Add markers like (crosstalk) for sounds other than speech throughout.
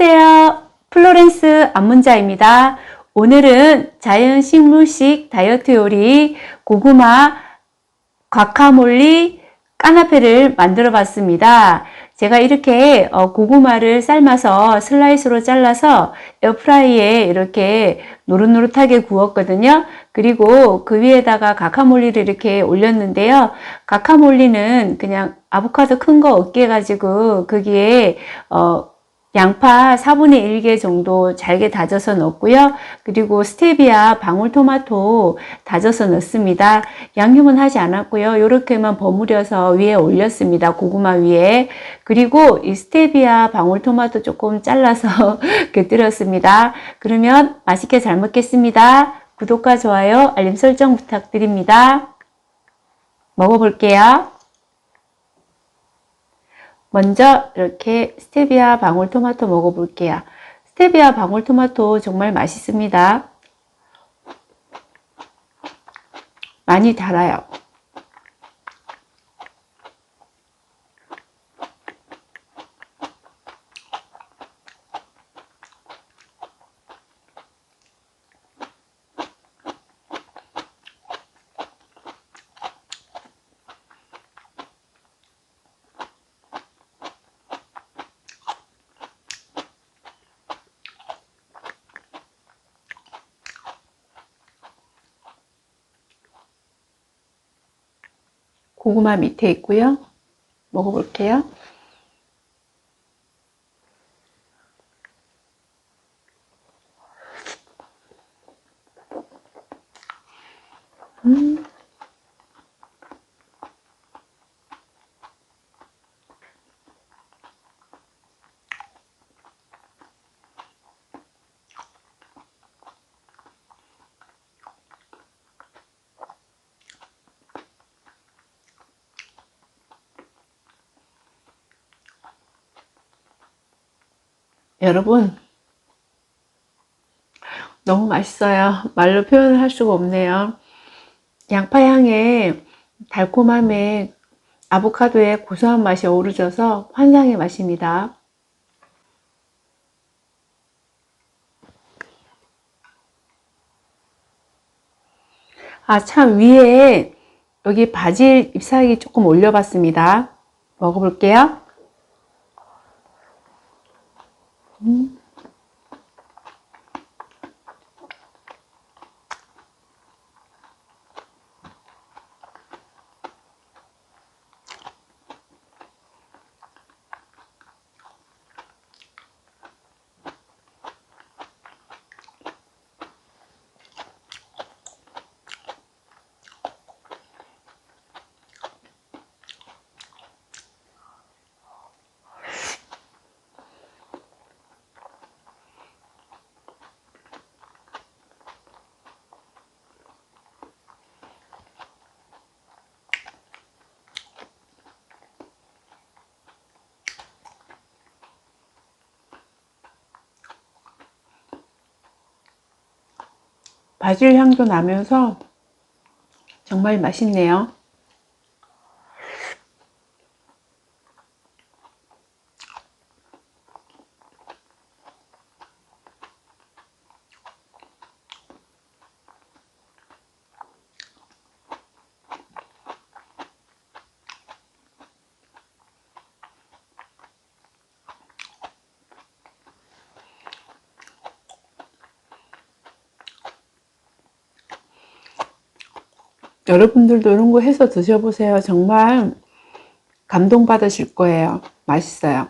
안녕하세요. 플로렌스 안문자입니다. 오늘은 자연 식물식 다이어트 요리 고구마 과카몰리 까나페를 만들어 봤습니다. 제가 이렇게 어, 고구마를 삶아서 슬라이스로 잘라서 에어프라이에 이렇게 노릇노릇하게 구웠거든요. 그리고 그 위에다가 가카몰리를 이렇게 올렸는데요. 가카몰리는 그냥 아보카도 큰거 얻게 가지고 거기에 어, 양파 4분의 1개 정도 잘게 다져서 넣고요. 그리고 스테비아 방울토마토 다져서 넣습니다. 양념은 하지 않았고요. 이렇게만 버무려서 위에 올렸습니다. 고구마 위에. 그리고 이 스테비아 방울토마토 조금 잘라서 (laughs) 곁들였습니다. 그러면 맛있게 잘 먹겠습니다. 구독과 좋아요, 알림 설정 부탁드립니다. 먹어볼게요. 먼저 이렇게 스테비아 방울토마토 먹어볼게요. 스테비아 방울토마토 정말 맛있습니다. 많이 달아요. 고구마 밑에 있고요. 먹어볼게요. 음. 여러분, 너무 맛있어요. 말로 표현을 할 수가 없네요. 양파 향에 달콤함에 아보카도의 고소한 맛이 어우러져서 환상의 맛입니다. 아, 참, 위에 여기 바질 잎사귀 조금 올려봤습니다. 먹어볼게요. 음. 바질 향도 나면서 정말 맛있네요. 여러분들도 이런 거 해서 드셔보세요. 정말 감동받으실 거예요. 맛있어요.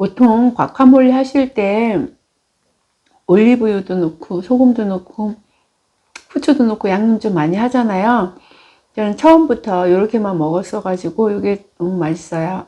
보통 과카몰리 하실 때 올리브유도 넣고 소금도 넣고 후추도 넣고 양념 좀 많이 하잖아요. 저는 처음부터 이렇게만 먹었어 가지고 이게 너무 맛있어요.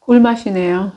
꿀맛이네요.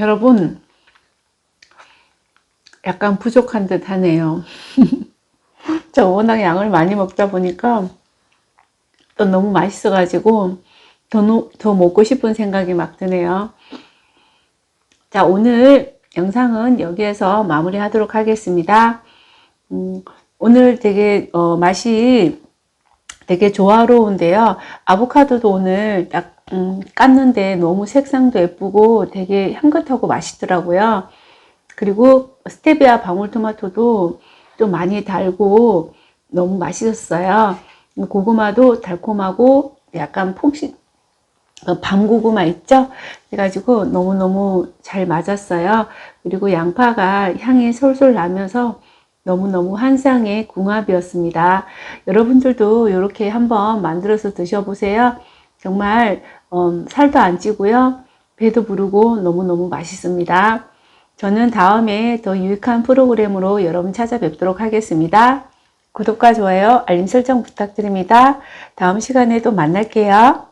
여러분, 약간 부족한 듯 하네요. (laughs) 저 워낙 양을 많이 먹다 보니까 또 너무 맛있어 가지고 더, 노- 더 먹고 싶은 생각이 막 드네요. 자, 오늘 영상은 여기에서 마무리 하도록 하겠습니다. 음, 오늘 되게, 어, 맛이 되게 조화로운데요. 아보카도도 오늘 딱, 음, 깠는데 너무 색상도 예쁘고 되게 향긋하고 맛있더라고요. 그리고 스테비아 방울토마토도 좀 많이 달고 너무 맛있었어요. 고구마도 달콤하고 약간 폭신, 어, 밤고구마 있죠? 그래가지고 너무너무 잘 맞았어요. 그리고 양파가 향이 솔솔 나면서 너무너무 한상의 궁합이었습니다. 여러분들도 이렇게 한번 만들어서 드셔보세요. 정말 음, 살도 안 찌고요. 배도 부르고 너무너무 맛있습니다. 저는 다음에 더 유익한 프로그램으로 여러분 찾아뵙도록 하겠습니다. 구독과 좋아요, 알림 설정 부탁드립니다. 다음 시간에 또 만날게요.